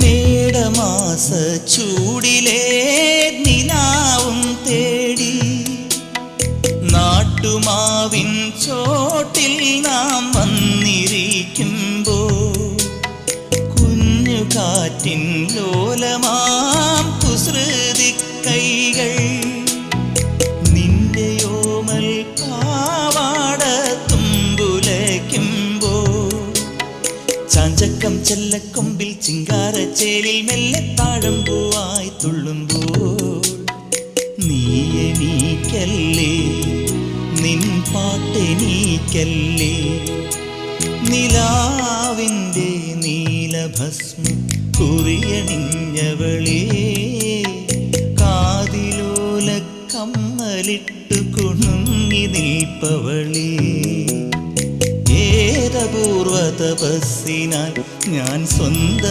മേടമാസ ചൂടിലേ നിലാവും തേടി നാട്ടുമാവിൻ ചോട്ടിൽ നാം വന്നിരിക്കുമ്പോ കുഞ്ഞു കാറ്റിൻ ലോലമാം ചാഞ്ചക്കം ചെല്ലക്കൊമ്പിൽ ചിങ്കാരച്ചേലിൽ മെല്ലെ താഴം പൂവായി തുള്ളുമ്പോൾ നീയെനീക്കല്ലേ നിൻ പാട്ടെനീക്കല്ലേ നിലാവിന്റെ നീലഭസ്മ കുറിയണിഞ്ഞവളേ കാതിലോല കമ്മലിട്ടു കുണുങ്ങി നിൽപ്പവളേ. തപസ്സിനാൽ ഞാൻ സ്വന്തം